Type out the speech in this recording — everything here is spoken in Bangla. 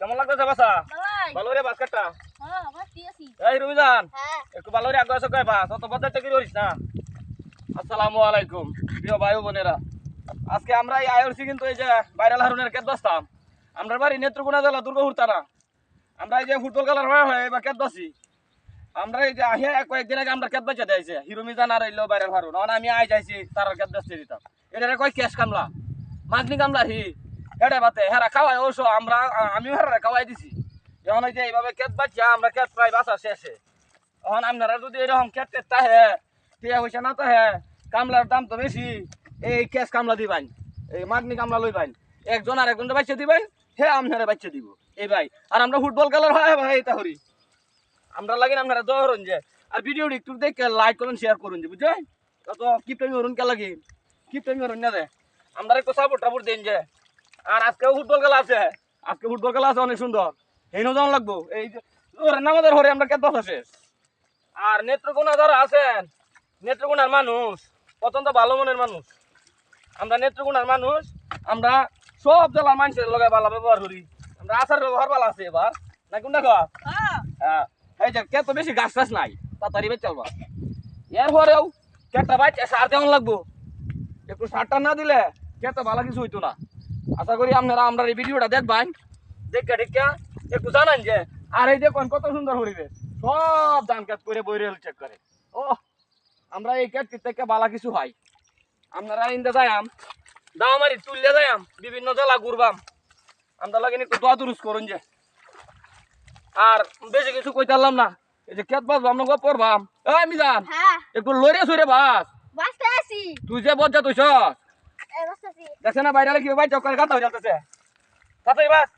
কেমন লাগতেছে বাসা ভালো রে বাস্কেটটা হ্যাঁ বাকি আছি এই রুমিজান হ্যাঁ। একটু ভালো রে আগে আসো কয় বাস? অত বদলা চাকরি করিস না? আসসালামু আলাইকুম প্রিয় ভাই ও বোনেরা। আজকে আমরা এই আইওসি কিন্তু এই যে ভাইরাল হারুনের কেত বসতাম আমরা বাড়ি নেত্রকোনা জেলা দুর্গাপুর না আমরা এই যে ফুটবল খেলার হয়ে হয়ে এবার কেত বসি আমরা এই যে আহিয়া কয়েকদিন আগে আমরা কেত বেচে দিয়েছে হিরো মিজান আর এলো ভাইরাল হারুন। আমি আই যাইছি তার কেত বেচতে দিতাম। এটা কয় ক্যাশ কামলা? মাগনি কামলা হি। এটা বাতে হেরা খাওয়াই অবশ্য আমরা আমিও হেরা খাওয়াই দিছি। এখন এই যে এইভাবে কেত বাচ্চা আমরা কেত প্রায় বাসা শেষে। এখন আপনারা যদি এরকম কেট টেট তাহে, টিয়া পয়সা না তাহে, কামলার দাম তো বেশি, এই ক্যাশ কামলা দিবেন এই মাগনি কামলা লইবেন একজন আর একজন বাচ্চা দিবেন হে আপনারা বাচ্চা দিব। এই ভাই, আর আমরা ফুটবল খেলার হয়, ভাই, এটা হরি আমরা লাগেন আপনারা দৌড়ন যে, আর ভিডিওটি একটু দেখে লাইক করুন শেয়ার করুন যে, বুঝছেন? তো কিপটামি হরুন কে? লাগে কিপটামি হরুন না দে? আমরা একটু সাপোর্ট টাপোর্ট দিন যে আর আজকেও ফুটবল খেলা আছে। আজকে ফুটবল খেলা আছে, অনেক সুন্দর। এই যেমন লাগবো। এই ওর হরে আমরা কেত শেষ আর নেত্রকোনা যারা আছেন, নেত্রকোনার মানুষ, অত্যন্ত ভালো মনের মানুষ। আমরা নেত্রকোনার মানুষ, আমরা সব জেলার মানুষের লগে ভালো ব্যবহার করি। আমরা আচার ব্যবহার ভালো আছে এবার। না, কোনটা কর? হ্যাঁ। এই যে কে তো বেশি গাছ টাছ নাই, তাড়াতাড়ি বেচ চলবা এর পরেও কেটা বাইচ সার কেমন লাগবো। একটু সারটা না দিলে কে তো ভালো কিছু হইতো না। আশা করি আপনারা আমরা এই ভিডিওটা দেখবেন। দেখে দেখে একটু জানান যে আর এই দেখুন কত সুন্দর পরিবেশ। সব ধান কাজ করে বইরেল চেক করে। ও আমরা এই কেট থেকে বালা কিছু হয়। আপনারা ইন্দে যাইয়াম দাও তুললে যাইয়াম বিভিন্ন জেলা ঘুরবাম। আমরা লাগে একটু দোয়া দুরুস করুন যে। আর বেশি কিছু কইতে পারলাম না। এই যে কেত বাস আমরা পড়বাম। এই মিজান হ্যাঁ। একটু লড়ে সরে বাস। তুই যে বজ্জা তুই দেখছে না বাইরে কি ভাই চক্কর খাতা হয়ে যাচ্ছে তাতে বাস